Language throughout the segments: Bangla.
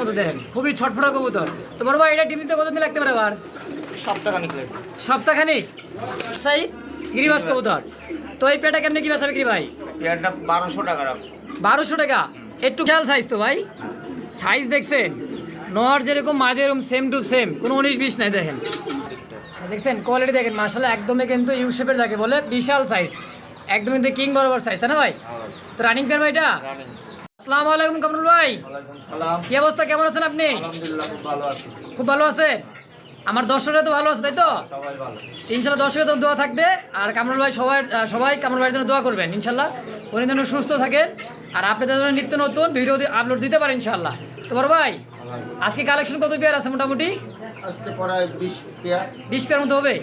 মতো দেখেন খুবই ছটফটা কবুতর। তো বড় ভাই এটা ডিম দিতে কতদিন লাগতে পারে আবার? সপ্তাহখানিক সপ্তাহখানিক? সেই গিরিবাস কবুতর। তো এই পেটা কেমনি কি বেচা বিক্রি ভাই? পেয়ারটা বারোশো টাকা বারোশো টাকা? একটু খেয়াল সাইজ তো ভাই। সাইজ দেখছেন? নর যেরকম মাদের এরকম সেম টু সেম কোনো উনিশ বিশ নাই দেখেন। দেখছেন? কোয়ালিটি দেখেন মাসাল্লাহ একদমই কিন্তু ইউ শেপের যাকে বলে বিশাল সাইজ একদম কিন্তু কিং বরাবর সাইজ তাই না ভাই? তো রানিং পেয়ার ভাই এটা? আসসালামু আলাইকুম কামরুল ভাই। কি অবস্থা? কেমন আছেন আপনি? আলহামদুলিল্লাহ খুব ভালো আছেন? আমার দর্শকরা তো ভালো আছে তাই তো? ইনশাল্লাহ দর্শকের দোয়া থাকবে। আর কামরুল ভাই সবাই সবাই কামরুল ভাইয়ের জন্য দোয়া করবেন ইনশাল্লাহ। উনি যেন সুস্থ থাকেন। আর আপনাদের জন্য নিত্য নতুন ভিডিও আপলোড দিতে পারেন ইনশাল্লাহ। তো বড় ভাই আজকে কালেকশন কত পেয়ার আছে মোটামুটি? বিশ পেয়ার মতো হবে।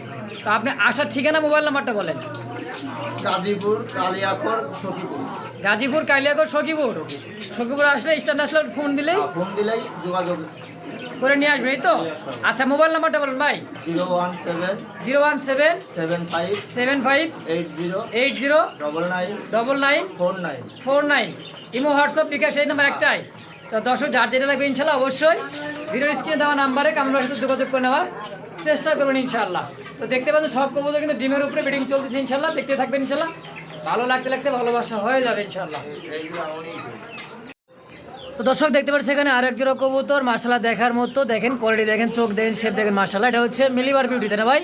তো আপনি আসার ঠিকানা মোবাইল নাম্বারটা বলেন। গাজীপুর কালিয়াখর সখীপুর। গাজীপুর কালিয়াগড় সখীপুর? সখীপুর। আসলে স্ট্যান্ড আসলে ফোন দিলেই? ফোন দিলেই যোগাযোগ করে নিয়ে আসবে এই তো? আচ্ছা মোবাইল নাম্বারটা বলেন ভাই। Zero one seven zero one seven seven five seven five eight zero eight zero double nine double nine four nine. Four nine. Imo WhatsApp bKash এই নাম্বার একটাই। তো দর্শক যার যেটা লাগবে ইনশাল্লাহ অবশ্যই ভিডিওর স্ক্রিনে দেওয়া নাম্বারে কামরার সাথে যোগাযোগ করে নেওয়ার চেষ্টা করবেন ইনশাল্লাহ তো দেখতে পাচ্ছেন সব কবুতর কিন্তু ডিমের উপরে বিডিং চলতেছে ইনশাল্লাহ দেখতে থাকবেন ইনশাল্লাহ ভালো লাগতে লাগতে ভালোবাসা হয়ে যাবে ইনশাল্লাহ তো দর্শক দেখতে পাচ্ছেন সেখানে আরেক জোড়া কবুতর মার্শাল্লাহ দেখার মতো। দেখেন কোয়ালিটি দেখেন চোখ দেখেন শেপ দেখেন মার্শাল্লাহ এটা হচ্ছে মিলিবার বিউটি তাই না ভাই?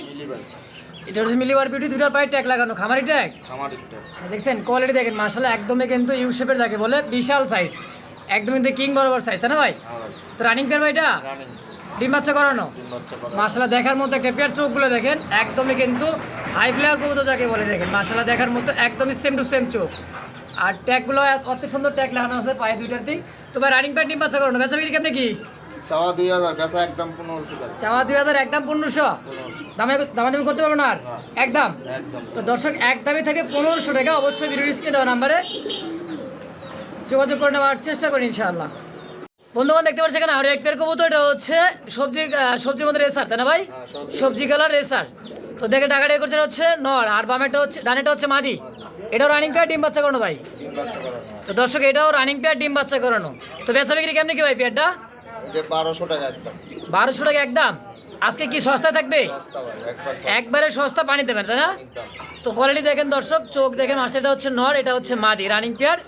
এটা হচ্ছে মিলিবার বিউটি দুটার পায়ে ট্যাগ লাগানো। খামারি ট্যাগ দেখছেন কোয়ালিটি দেখেন মার্শাল্লাহ একদমই কিন্তু ইউ শেপের যাকে বলে বিশাল সাইজ একদমই কিন্তু কিং বরাবর সাইজ তাই না ভাই? তো রানিং পেয়ার ভাই এটা? ডিম বাচ্চা করানো? মার্শাল্লাহ দেখার মতো একটা পেয়ার চোখগুলো দেখেন একদমই কিন্তু হাই ফ্লেয়ার কবুতর যাকে বলে দেখেন। মার্শাল্লাহ দেখার মতো একদমই সেম টু সেম চোখ। আর ট্যাগগুলো অত সুন্দর ট্যাগ লাগানো আছে পায়ে দুইটার দিক। তো ভাই রানিং পেয়ার ডিম বাচ্চা করানো। বেচা বিক্রি কেমনি কি? চাওয়া দুই হাজার বেচা একদম পনেরোশো চাওয়া দুই হাজার একদম পনেরোশো? দামে দামাদামি করতে পারব না আর? একদম? একদম। তো দর্শক একদমই থেকে পনেরোশো টাকা অবশ্যই ভিডিও স্ক্রিনে দেওয়া নাম্বারে যোগাযোগ করে নেওয়ার চেষ্টা করি ইনশাআল্লাহ। বন্ধুগণ দেখতে পাচ্ছি এখানে আরও এক পেয়ার কবুতর এটা হচ্ছে সবজি সবজির মধ্যে রেসার তাই না ভাই? হ্যাঁ, সবজি। Colour racer. তো দেখে টাকাটা করছে হচ্ছে নর আর বামেটা হচ্ছে ডানেটা হচ্ছে মাদি। এটাও রানিং পেয়ার ডিম বাচ্চা করানো ভাই? তো দর্শক এটাও রানিং পেয়ার ডিম বাচ্চা করানো। তো বেচা বিক্রি কেমনি কি ভাই পেয়ারটা? যে বারোশো টাকা একদম। বারোশো টাকা একদম। আজকে কি সস্তা থাকবে? একবার একবারে সস্তা পানি দেবেন তাই না? তো কোয়ালিটি দেখেন দর্শক চোখ দেখেন মাসে এটা হচ্ছে নর এটা হচ্ছে মাদি রানিং পেয়ার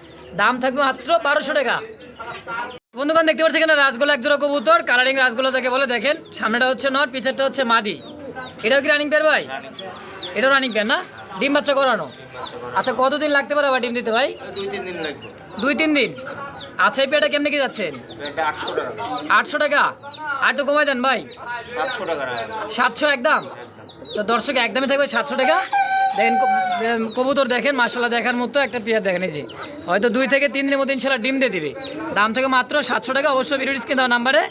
দাম থাকবে মাত্র বারোশো টাকা। বন্ধুগণ দেখতে পাচ্ছি এখানে রাসগোলা একজোড়া কবুতর। কালারিং রাসগোলা যাকে বলে দেখেন সামনেটা হচ্ছে নর পিছেরটা হচ্ছে মাদি। এটাও কি রানিং পেয়ার ভাই? এটাও রানিং পেয়ার না? ডিম বাচ্চা করানো। আচ্ছা কতদিন লাগতে পারে আবার ডিম দিতে ভাই? দুই তিন দিন লাগবে। দুই তিন দিন। আচ্ছা এই পেয়ারটা কেমনি কি যাচ্ছেন? আটশো টাকা। আর একটু কমাই দেন ভাই। সাতশো একদম? তো দর্শক একদমই থাকবে সাতশো টাকা। দেখেন কবুতর দেখেন মাসাল্লাহ দেখার মতো একটা পেয়ার দেখেন এই যে। হয়তো দুই থেকে তিন দিনের মধ্যে ইনশাল্লাহ ডিম দিয়ে দিবে। দাম থেকে মাত্র সাতশো টাকা অবশ্যই ভিডিও স্ক্রিন দেওয়া নাম্বারে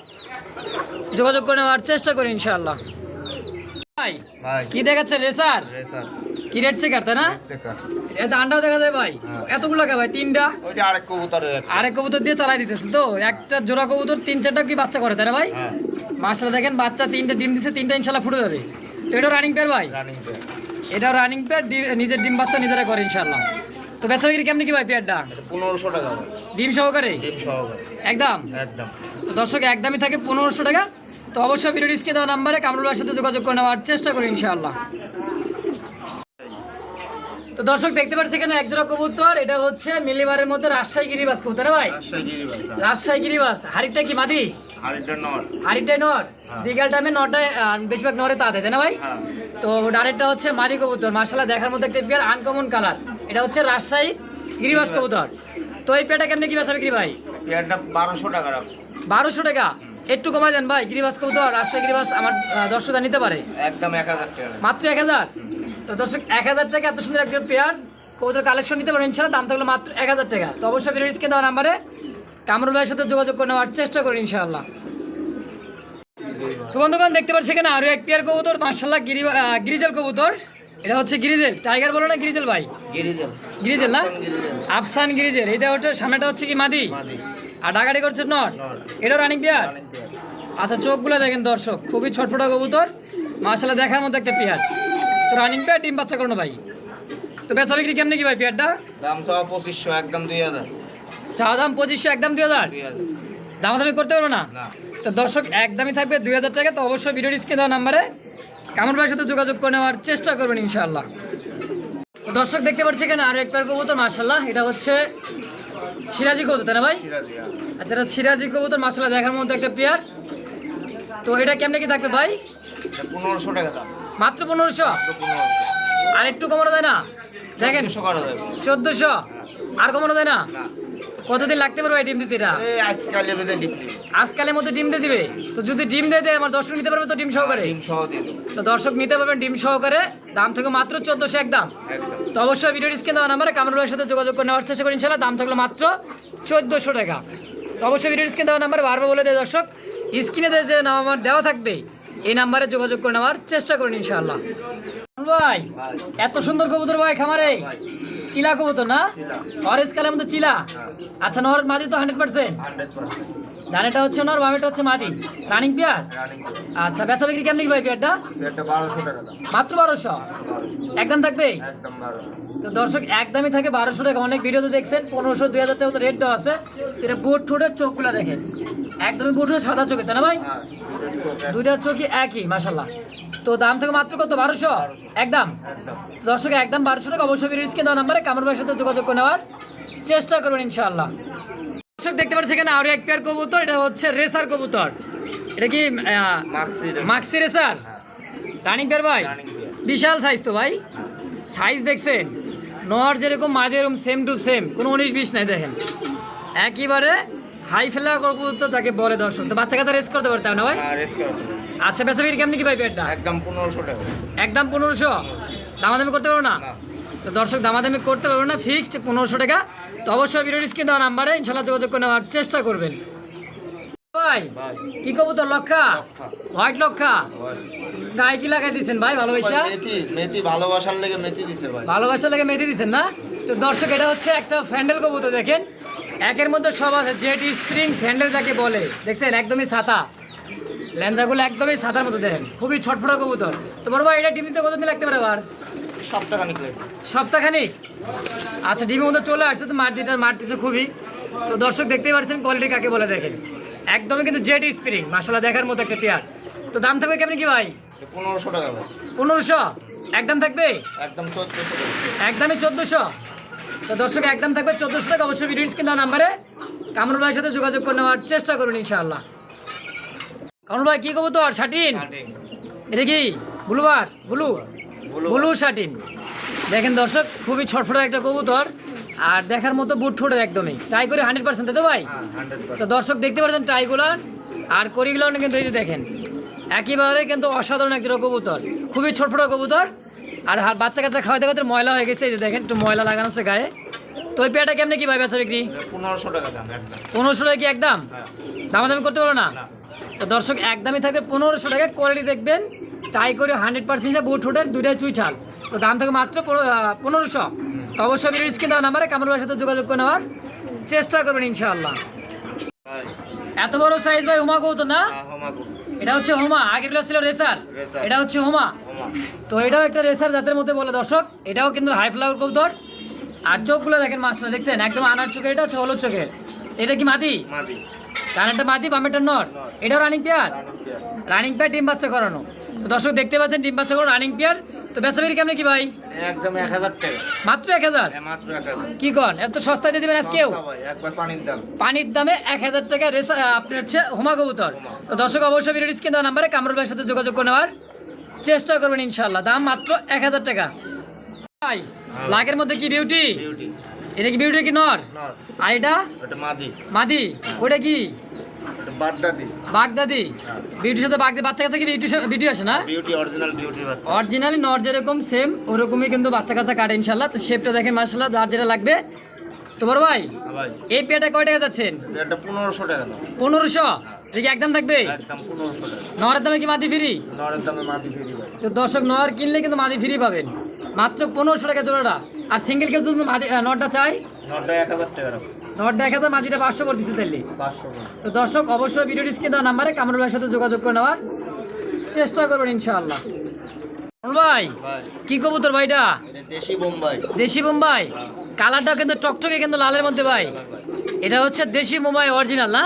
যোগাযোগ করে নেওয়ার চেষ্টা করি ইনশাল্লাহ ভাই কি দেখাচ্ছে রেসার? কি রেট চেকার তাই না? এটা আন্ডাও দেখা যায় ভাই। হ্যাঁ। এতগুলো কে ভাই তিনটা? আরেক আরেক কবুতর দিয়ে চালাই তো। একটা জোড়া কবুতর তিন চারটা কি বাচ্চা করে তাই না ভাই? হ্যাঁ। দেখেন বাচ্চা তিনটা ডিম দিছে তিনটা ইনশাল্লাহ ফুটে যাবে। তো এটা রানিং পেয়ার ভাই? রানিং পেয়ার এটা রানিং পেয়ার নিজের ডিম বাচ্চা নিজেরা করে ইনশাল্লাহ তো বেচা বিক্রি কেমনি কি ভাই পেয়ারটা? পনেরোশো টাকা ডিম সহকারে? ডিম সহকারে। একদম? একদম। তো দর্শক একদমই থাকে পনেরোশো টাকা। তো অবশ্যই ভিডিও স্ক্রিনে দেওয়া নাম্বারে কামরুলার সাথে যোগাযোগ করে নেওয়ার চেষ্টা করি ইনশাআল্লাহ। তো দর্শক দেখতে পাচ্ছি এখানে একজোড়া কবুতর। এটা হচ্ছে মিলিবারের মধ্যে রাজশাহী গিরিবাস কবুতর ভাই? রাজশাহী গিরিবাস গিরিবাস। হাড়িটা কি মাদি? নর। হ্যাঁ। বিকাল টাইমে নটায় বেশিরভাগ নরে তা দেয় না ভাই? হ্যাঁ। তো হচ্ছে মাদি কবুতর। মার্শাল্লাহ দেখার মধ্যে একটা পেয়ার আনকমন কালার এটা হচ্ছে রাজশাহী গিরিবাস কবুতর। তো এই পেয়ারটা কেমনি কি বেচা বিক্রি ভাই? পেয়ারটা বারোশো টাকা বারোশো টাকা? একটু কমাই দেন ভাই গিরিবাস কবুতর রাজশাহী গিরিবাস আমার আহ, দর্শকরা নিতে পারে। একদম এক হাজার টাকা। মাত্র এক হাজার? তো দর্শক এক হাজার টাকা এত সুন্দর একজন পেয়ার। কবুতর কালেকশন নিতে পারেন ইনশাল্লাহ দাম থাকল মাত্র এক হাজার টাকা। তো অবশ্যই দেওয়া নাম্বারে কামরুল ভাইয়ের সাথে যোগাযোগ করে নেওয়ার চেষ্টা করি ইনশাআল্লাহ। তো বন্ধুগণ দেখতে পাচ্ছি এখানে আরও এক পেয়ার কবুতর মার্শাল্লাহ গিরি গিরিজেল কবুতর। এটা হচ্ছে গিরিজেল। টাইগার বলো না গিরিজেল ভাই? গিরিজেল। গিরিজেল না? আফসান গিরিজেল। এটা হচ্ছে সামনেটা হচ্ছে কি মাদি? আর ডাকাটি করছে নট। এটাও রানিং পেয়ার আচ্ছা চোখগুলো দেখেন দর্শক খুবই ছটফটা কবুতর। মার্শাল্লাহ দেখার মতো একটা পেয়ার। তো রানিং পেয়ার ডিম বাচ্চা করো ভাই। তো বেচা বিক্রি কেমনি কি ভাই পেয়ারটা? দাম সব পঁচিশশো একদম দুই হাজার। চা দাম পঁচিশশো একদম দুই হাজার। দামাদামি করতে পারব না? না। তো দর্শক একদমই থাকবে দুই হাজার টাকা তো অবশ্যই ভিডিও স্ক্রিনে দেওয়া নাম্বারে কামর ভাইয়ের সাথে যোগাযোগ করে নেওয়ার চেষ্টা করবেন ইনশাআল্লাহ। তো দর্শক দেখতে পাচ্ছি এখানে আরও একবার কবুতর মার্শাল্লাহ এটা হচ্ছে সিরাজি কবুতর তাই না ভাই? আচ্ছা এটা সিরাজি কবুতর মার্শাল্লাহ দেখার মধ্যে একটা প্লেয়ার তো এটা কেমনে কি থাকবে ভাই? পনেরোশো টাকা দাম। মাত্র পনেরোশো? আর একটু কমানো যায় না? দেখেন দুশো চোদ্দোশো? আর কমানো যায় না। কতদিন লাগতে পারবে এই ডিম দিতে এটা? এই আজকাল এবারে ডিপলি আজকালের মধ্যে ডিম দিয়ে দিবে? তো যদি ডিম দিয়ে দেয় আমার দর্শক নিতে পারবে তো ডিম সহকারে? ডিম সহ দিয়ে দেবো। তো দর্শক নিতে পারবেন ডিম সহকারে। দাম থেকে মাত্র চোদ্দোশো এক দাম। তো অবশ্যই ভিডিও স্ক্রিন দেওয়া নাম্বারে কামরুল ভাইয়ের সাথে যোগাযোগ করে নেওয়ার চেষ্টা করি ইনশাল্লাহ দাম থাকল মাত্র চোদ্দোশো টাকা। তো অবশ্যই ভিডিও স্ক্রিন দেওয়া নাম্বারে বারবার বলে দেয় দর্শক স্ক্রিনে যে নাম্বার দেওয়া থাকবে এই নাম্বারে যোগাযোগ করে নেওয়ার চেষ্টা করুন ইনশাআল্লাহ। ভাই এত সুন্দর কবুতর ভাই খামারে। চিলা কবুতর না? অরেঞ্জ কালার মধ্যে চিলা? হ্যাঁ। আচ্ছা নর মাদি তো হান্ড্রেড পার্সেন্ট? ধানেটা হচ্ছে নর বামেটা হচ্ছে মাদি। Running pair? আচ্ছা বেচা বিক্রি কেমনি ভাই পেয়ারটা? মাত্র বারোশো? একদম থাকবে? তো দর্শক একদমই থাকে বারোশো টাকা। অনেক ভিডিওতে দেখছেন পনেরোশো দুই হাজার টাকা রেট দেওয়া আছে। তো এটা বুট ঠোঁটের চোখগুলো দেখেন। একদমই বুট সাদা চোখে তাই না ভাই? হ্যাঁ এক- চোখই একই মাসাল্লাহ তো দাম থেকে মাত্র কত? বারোশো? একদম? দর্শক একদম বারোশো টাকা। অবশ্যই স্ক্রিন দেওয়া নাম্বারে কামর ভাইয়ের সাথে যোগাযোগ করে নেওয়ার চেষ্টা করবেন ইনশাআল্লাহ। দর্শক দেখতে পাচ্ছি এখানে আরও এক পেয়ার কবুতর এটা হচ্ছে রেসার কবুতর। এটা কি মাক্সি রেসার হ্যাঁ। রানিং পেয়ার ভাই? বিশাল সাইজ তো ভাই। হ্যাঁ সাইজ দেখছেন? নর যেরকম মাঝে এরকম সেম টু সেম কোনো উনিশ বিশ নাই দেখেন। একেবারে হাই ফেলা কবুতর যাকে বলে দর্শক। তো বাচ্চা কাচ্চা রেস করতে পারতে না ভাই? হ্যাঁ রেস করো আচ্ছা বেসা বিক্রি কেমনি কি ভাই পেয়ারটা একদম পনেরোশো টাকা। একদম পনেরোশো? দামাদামি করতে পারব না? তো দর্শক দামাদামি করতে পারব না ফিক্সড পনেরোশো টাকা। তো অবশ্যই ভিডিও স্ক্রিন দেওয়া নাম্বারে ইনশাল্লাহ যোগাযোগ করে নেওয়ার চেষ্টা করবেন। ভাই কি কবুতর লক্ষা? লক্ষা। হোয়াইট লক্ষা। গায়ে কি লাগাই দিচ্ছেন ভাই ভালোবাসা? মেথি মেথি ভালোবাসার লেগে মেথি দিছে ভাই। ভালোবাসা লেগে মেথি দিচ্ছেন না? তো দর্শক এটা হচ্ছে একটা ফ্যান্ডেল কবুতর দেখেন। একের মধ্যে সব আছে জেট স্প্রিং ফ্যান্ডেল যাকে বলে দেখছেন? একদমই ছাতা ল্যাঞ্জাগুলো একদমই ছাতার মতো দেখেন। খুবই ছটফটা কবুতর। তো বড় ভাই এটা টিভিতে কতদিন লাগতে পারে আবার? সপ্তাহ নিকলে সপ্তাহখানিক? আচ্ছা ডিমের মধ্যে চলে আসছে তো মার দিটার মার দিচ্ছে খুবই। তো দর্শক দেখতেই পাচ্ছেন কোয়ালিটি কাকে বলে দেখেন। একদমই কিন্তু জেট স্প্রিং মাসালা দেখার মতো একটা পেয়ার। তো দাম থাকবে কেমনি কি ভাই? পনেরোশো টাকা পনেরোশো? একদম থাকবে? একদম চোদ্দশো একদমই চোদ্দোশো? তো দর্শক একদম থাকবে চোদ্দোশো টাকা। অবশ্যই ভিডিও স্ক্রিন নাম্বারে কামরুল ভাইয়ের সাথে যোগাযোগ করে নেওয়ার চেষ্টা করুন ইনশাআল্লাহ। কামরুল ভাই কী কবো তো শাটিন? এটা কি? Blue bar? Blue? Blue satin. দেখেন দর্শক খুবই ছটফটা একটা কবুতর আর দেখার মতো বুট ঠোঁটের একদমই। ট্রাই করে হান্ড্রেড পার্সেন্ট তো ভাই? হ্যাঁ তো দর্শক দেখতে পাচ্ছেন টাইগুলো আর করিগুলো কিন্তু এই যে দেখেন। একেবারে কিন্তু অসাধারণ একজন কবুতর। খুবই ছোটফোটা কবুতর আর বাচ্চা কাচ্চা খাওয়াতে খাওয়াতে ময়লা হয়ে গেছে এই যে দেখেন একটু ময়লা লাগানো আছে গায়ে। তো ওই পেয়াটা কেমনে কি ভাই বেচা বিক্রি? পনেরোশো টাকা দাম পনেরোশো টাকা কি একদম? হ্যাঁ। দামাদামি করতে পারো না। তো দর্শক একদমই থাকবে পনেরোশো টাকা। কোয়ালিটি দেখবেন ট্রাই করে হান্ড্রেড পার্সেন্ট বুট ঠোঁটের দুইটাই চুই ছাল। তো দাম থাকে মাত্র পনেরোশো। তো অবশ্যই ভিডিও স্ক্রিন দেওয়া নাম্বারে কামরুল ভাইয়ের সাথে যোগাযোগ করে নেওয়ার চেষ্টা করবেন ইনশাআল্লাহ। এত বড় সাইজ ভাই হুমা কৌতো না? হ্যাঁ এটা হচ্ছে হোমা আগেরগুলো ছিল রেসার। এটা হচ্ছে হোমা হোমা তো এটাও একটা রেসার জাতের মধ্যে বলে দর্শক এটাও কিন্তু হাই ফ্লাওয়ার কবুতর আর চোখগুলো দেখেন মাছটা দেখছেন? একদম আনার চোখে এটা হচ্ছে হলুদ চোখের। এটা কি মাদি? মাদি। ডানেরটা মাদি বামেরটা নর। এটাও রানিং পেয়ার রানিং পেয়ার ডিম বাচ্চা করানো। তো দর্শক দেখতে পাচ্ছেন ডিম বাচ্চা করানো রানিং পেয়ার তো বেচা বিক্রি কেমন কি ভাই? একদম এক হাজার টাকা। মাত্র হ্যাঁ, মাত্র কি কন? এত সস্তায় দিয়ে দেবেন আজকেও? ভাই একবার পানির দাম। পানির দামে এক হাজার টাকা আপনি হচ্ছে হুমা কবুতর। তো দর্শক অবশ্যই ভিডিও স্ক্রিন দেওয়া নাম্বারে কামরুল ভাইয়ের সাথে যোগাযোগ করে নেওয়ার চেষ্টা করবেন ইনশাল্লাহ দাম মাত্র এক হাজার টাকা। ভাই লাখের মধ্যে কি বিউটি এটা কি বিউটি কি নর? আর এটা? মাদি। মাদি? ওটা কি? ওটা বাগদাদি। বাগদাদি? বিউটির সাথে বাগদি বাচ্চা কাছে কি বিউটি বিউটি আসে না? বিউটি অরিজিনাল বিউটি বাচ্চা। অরিজিনালি নর যেরকম সেম ওরকমই কিন্তু বাচ্চা কাচ্চা কাটে ইনশাল্লাহ তো শেপটা দেখেন যার যেটা লাগবে। তো বড় ভাই হ্যাঁ এই পেয়াটা কয় টাকা যাচ্ছেন? টাকা দাম। এটা একদম থাকবে? নরের দামে কি মাদি ফ্রি নরের দামে মাদি ফিরি তো দর্শক নর কিনলে কিন্তু মাদি ফ্রি পাবেন। মাত্র পনেরোশো টাকা জোড়াটা। আর সিঙ্গেল কেউ যদি নটটা চাই নরটা এক হাজার টাকা নটটা এক হাজার পাঁচশো পড়তেছে তাহলে তো দর্শক অবশ্যই ভিডিও স্ক্রিন দেওয়া নাম্বারে কামরুল ভাইয়ের সাথে যোগাযোগ করে নেওয়ার চেষ্টা করবেন ইনশাআল্লাহ। ভাই কি কবুতর ভাইটা? দেশি বোম্বাই। দেশি বোম্বাই? কালারটাও কিন্তু টকটকে কিন্তু লালের মধ্যে ভাই। এটা হচ্ছে দেশি মুম্বাই অরিজিনাল না?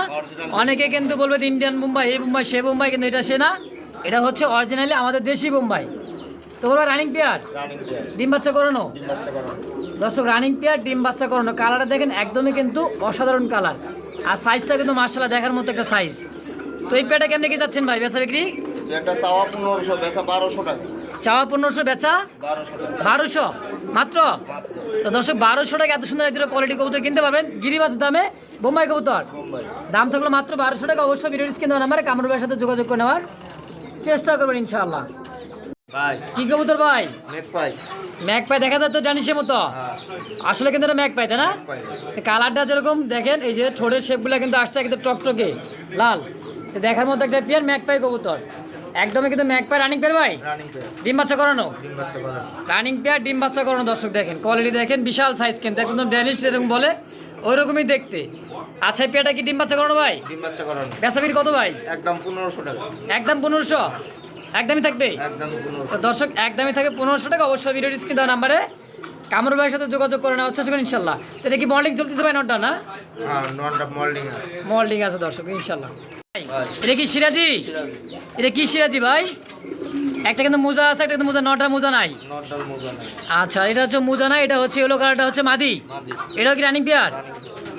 অনেকে কিন্তু বলবে ইন্ডিয়ান মুম্বাই এই মুম্বাই সে মুম্বাই কিন্তু এটা সে না। এটা হচ্ছে অরিজিনালি আমাদের দেশি মুম্বাই তো বলব রানিং পেয়ার ডিম বাচ্চা করানো? দর্শক রানিং পেয়ার ডিম বাচ্চা করানো। কালারটা দেখেন একদমই কিন্তু অসাধারণ কালার আর সাইজটা কিন্তু মার্শাল্লাহ দেখার মতো একটা সাইজ তো এই পেয়ারটা কেমনি কি যাচ্ছেন ভাই? বেচা বিক্রি? চাওয়া পনেরোশো বেচা বারোশো টাকা। চাওয়া পনেরোশো বেচা বারোশো মাত্র? তো দর্শক বারোশো টাকা এত সুন্দর একজন কোয়ালিটি কবুতর কিনতে পারবেন। গিরিবাসের দামে বোম্বাই কবুতর। দাম থাকল মাত্র বারোশো টাকা। অবশ্যই ভিডিও স্ক্রিন দেওয়া নাম্বারে কামরুল ভাইয়ের সাথে যোগাযোগ করে নেওয়ার চেষ্টা করবেন ইনশাআল্লাহ। কি কবুতর ভাই? ম্যাক পাই দেখা যায় তো জানিসের মতো? হ্যাঁ। আসলে কিন্তু এটা ম্যাক পাই তাই না? কালারটা যেরকম দেখেন এই যে ঠোঁটের শেপগুলো কিন্তু আসছে একদম টকটকে লাল। দেখার মতো একটা পিয়ার ম্যাক পাই কবুতর। একদমই কিন্তু ম্যাক পাই রানিং পেয়ার ভাই ডিম বাচ্চা করানো? ডিম রানিং পেয়ার ডিম বাচ্চা করানো দর্শক দেখেন। কোয়ালিটি দেখেন বিশাল সাইজ কিন্তু একদম ড্যানিশ যেরকম বলে ওই রকমই দেখতে। আচ্ছা পেয়ারটা কি ডিম বাচ্চা করানো ভাই? ডিম বাচ্চা করানো। বেসাবির কত ভাই? একদম পনেরোশো টাকা। একদম পনেরোশো? একদমই থাকবে? দর্শক একদমই থাকে পনেরোশো টাকা। অবশ্যই ভিডিও স্ক্রিন দেওয়া নাম্বারে কামরুল ভাইয়ের সাথে যোগাযোগ করে নেওয়ার চেষ্টা করেন ইনশাল্লাহ। তো এটা কি মল্ডিং চলতেছে ভাই নটা না? হ্যাঁ মল্ডিং আছে। দর্শক ইনশাল্লাহ। এটা কি সিরাজি? এটা কি সিরাজি ভাই? একটা কিন্তু মোজা আছে একটা কিন্তু মোজা নটা মোজা নাই। আচ্ছা এটা হচ্ছে মোজা নাই এটা হচ্ছে ইয়েলো কালারটা হচ্ছে মাদি? এটা কি রানিং পেয়ার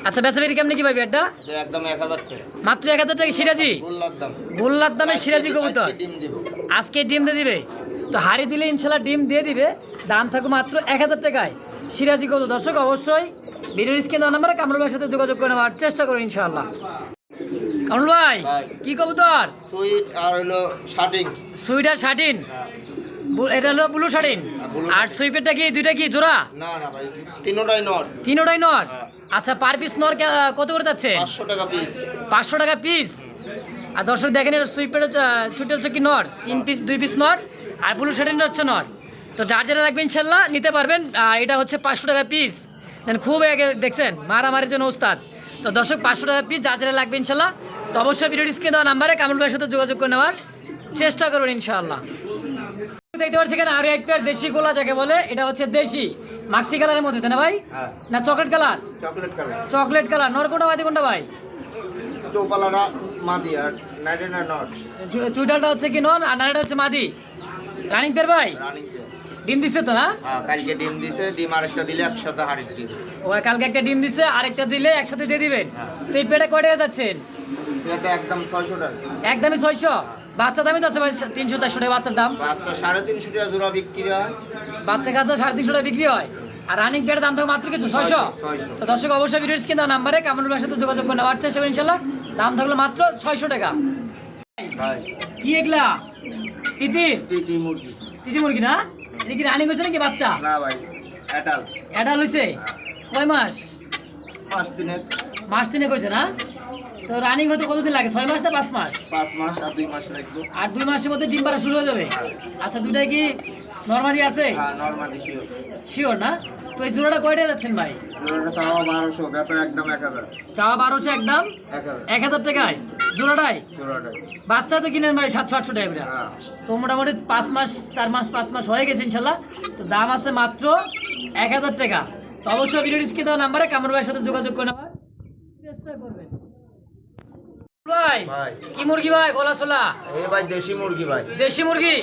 আচ্ছা বেচা বেরি কেমনি কি ভাই পেয়ারটা একদম এক হাজার টাকা। মাত্র এক হাজার টাকা সিরাজি? গোল্লার দামে। সিরাজি কবুতর। আজকে ডিম দিয়ে দিবে। তো হাড়ি দিলে ইনশাল্লাহ ডিম দিয়ে দিবে। দাম থাকবে মাত্র এক হাজার টাকায়। সিরাজি কত দর্শক অবশ্যই ভিডিও স্ক্রিন দেওয়া নাম্বারে কামরুল ভাইয়ের সাথে যোগাযোগ করে নেওয়ার চেষ্টা করো ইনশাল্লাহ। কামরুল ভাই। কি কবুতর? সুইট আর হলো সুইটার শার্টিন এটা হলো ব্লু শার্টিন আর সুইপেরটা কি দুইটা কি জোড়া? না না ভাই তিনোটাই নট। তিনোটাই নর হ্যাঁ। আচ্ছা পার পিস নর কত করে যাচ্ছে? পাঁচশো টাকা পিস। পাঁচশো টাকা পিস? আর দর্শক দেখেন এটা সুইপের সুইটার হচ্ছে কি নর? তিন পিস দুই পিস নর আর ব্লু শার্টিনটা হচ্ছে নর। তো যার যেটা লাগবে ইনশাল্লাহ নিতে পারবেন আর এটা হচ্ছে পাঁচশো টাকা পিস দেন খুব আগে দেখছেন মারামারির জন্য ওস্তাদ। তো দর্শক পাঁচশো টাকা পিস যার যেটা লাগবে ইনশাল্লাহ। তো অবশ্যই ভিডিও স্ক্রিনে দেওয়া নাম্বারে কামরুল ভাইয়ের সাথে যোগাযোগ করে নেওয়ার চেষ্টা করবেন ইনশাল্লাহ। দেখতে পাচ্ছি এখানে আরও এক পেয়ার দেশি গোলা যাকে বলে এটা হচ্ছে দেশি। মাক্সি কালারের মধ্যে তাই না ভাই? হ্যাঁ। না chocolate colour chocolate colour chocolate colour নর কোনটা মাদি কোনটা ভাই? মাদি আর নাইটেনা নট। চুইটালটা হচ্ছে কি নন আর হচ্ছে মাদি? রানিং পেয়ার ভাই? রানিং পেয়ার ডিম দিচ্ছে তো না? হ্যাঁ কালকে ডিম দিছে ডিম আরেকটা দিলে একসাথে হাড়ির ও কালকে একটা ডিম দিচ্ছে আরেকটা দিলে একসাথে দিয়ে দিবেন? হ্যাঁ। তো এই পেয়ারটা কয় টাকা যাচ্ছেন? একদম ছয়শো টাকা। একদমই ছয়শো? বাচ্চা দামই তো আছে ভাই তিনশো চারশো টাকা বাচ্চার দাম। বাচ্চা সাড়ে তিনশো টাকা জোড়া বিক্রি হয়। বাচ্চা সাড়ে তিনশো টাকা বিক্রি হয়। আর রানিং পেয়ারের দাম থাকবে মাত্র কিছু ছয়শো? তো দর্শক অবশ্যই ভিডিও স্ক্রিন দেওয়া নাম্বারে কামরুল ভাইয়ের সাথে যোগাযোগ করে নেওয়ার চেষ্টা করুন ইনশাল্লাহ। দাম থাকল মাত্র ছয়শো টাকা। কি এগুলা? তিতির টিটি মুরগি না? এটা কি রানিং হয়েছে নাকি বাচ্চা? না ভাই এটাল অ্যাডাল হয়েছে? কয় মাস? পাঁচ দিনে মাস তিনে কইছে না? তো রানিং হতে কতদিন লাগে? ছয় মাস না পাঁচ মাস? পাঁচ মাস আর দুই মাস লাগবে। আর দুই মাসের মধ্যে ডিম পাড়া শুরু হয়ে যাবে। আচ্ছা দুইটাই কি নর্মালি আছে? হ্যাঁ নর্মালি শিওর শিওর না? তো এই জোড়াটা কয়টা যাচ্ছেন ভাই? জোড়াটা চাওয়া বারোশো বেচা একদম এক হাজার। চাওয়া বারোশো একদম? এক হাজার। টাকায়? জোড়াটাই জোড়াটা বাচ্চা তো কিনেন ভাই সাতশো আটশো টাকা হ্যাঁ। তো মোটামুটি পাঁচ মাস চার মাস পাঁচ মাস হয়ে গেছে ইনশাল্লাহ। তো দাম আছে মাত্র এক হাজার টাকা। তো অবশ্যই ভিডিও স্ক্রিনে দেওয়া নাম্বারে কামর ভাইয়ের সাথে যোগাযোগ করে নেওয়ার চেষ্টা করবেন। ভাই কি মুরগি ভাই গলা ভাই দেশি মুরগি ভাই। দেশি মুরগি?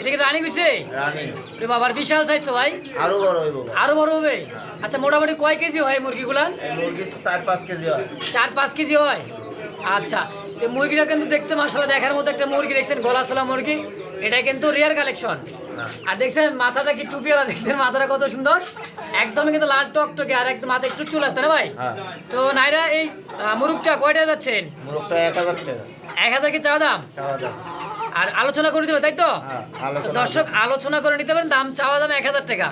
এটা কি রানি হয়েছে রানি। রে বাবার বিশাল সাইজ তো ভাই। আরও বড় হইব আরও বড় হবে? আচ্ছা মোটামুটি কয় কেজি হয় মুরগিগুলা মুরগি চার পাঁচ কেজি হয়। কেজি হয়? আচ্ছা তো মুরগিটা কিন্তু দেখতে মাসালা দেখার মতো একটা মুরগি দেখছেন গলা ছোলা মুরগি। এটা কিন্তু রেয়ার কালেকশন হ্যাঁ। আর দেখছেন মাথাটা কি টুপিওয়ালা দেখছেন মাথাটা কত সুন্দর? একদমই কিন্তু লাল টকটকে আর একদম মাথায় একটু চুল আসছে না ভাই? হ্যাঁ। তো নাইরা এই আহ, মুরগটা কয়টা যাচ্ছেন? মুরগটা এক হাজার টাকা এক হাজার কি চাওয়া দাম? আর আলোচনা করে দেবে তাই তো? হ্যাঁ দর্শক আলোচনা করে নিতে পারেন দাম চাওয়া দাম এক হাজার টাকা।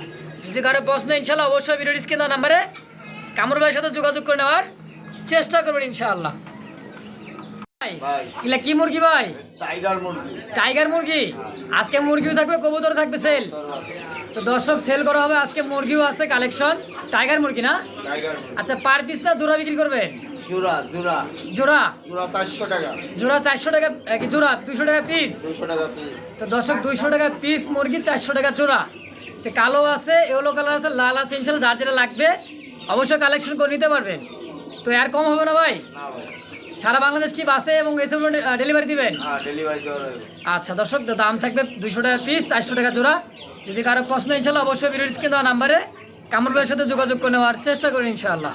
যদি কারও প্রশ্ন ইনশাল্লাহ অবশ্যই ভিডিও স্ক্রিন নাম্বারে কামর ভাইয়ের সাথে যোগাযোগ করে নেওয়ার চেষ্টা করবেন ইনশাআল্লাহ ভাই, এগুলা কি মুরগি ভাই? টাইগার মুরগি। টাইগার মুরগি? আজকে মুরগিও থাকবে কবুতর থাকবে সেল। তো দর্শক সেল করা হবে আজকে মুরগিও আছে কালেকশন। টাইগার মুরগি না? আচ্ছা পার পিস না জোড়া বিক্রি করবেন জোড়া জোড়া। জোড়া? টাকা। জোড়া চারশো টাকা কি জোড়া? দুশো টাকা পিস দুশো টাকা পিস তো দর্শক দুইশো টাকা পিস মুরগি চারশো টাকা জোড়া। তো কালো আছে ইয়েলো কালার আছে লাল আছে ইনশাল্লাহ যার যেটা লাগবে অবশ্যই কালেকশন করে নিতে পারবেন। তো আর কম হবে না ভাই? না ভাই। সারা বাংলাদেশ কি বাসে এবং এসে ডেলিভারি দিবেন? হ্যাঁ আচ্ছা দর্শক দাম থাকবে দুইশো টাকা পিস চারশো টাকা জোড়া। যদি কারও প্রশ্ন ইনশাল্লাহ অবশ্যই ভিডিও স্ক্রিন দেওয়া নাম্বারে কামরুলের সাথে যোগাযোগ করে নেওয়ার চেষ্টা করুন ইনশাআল্লাহ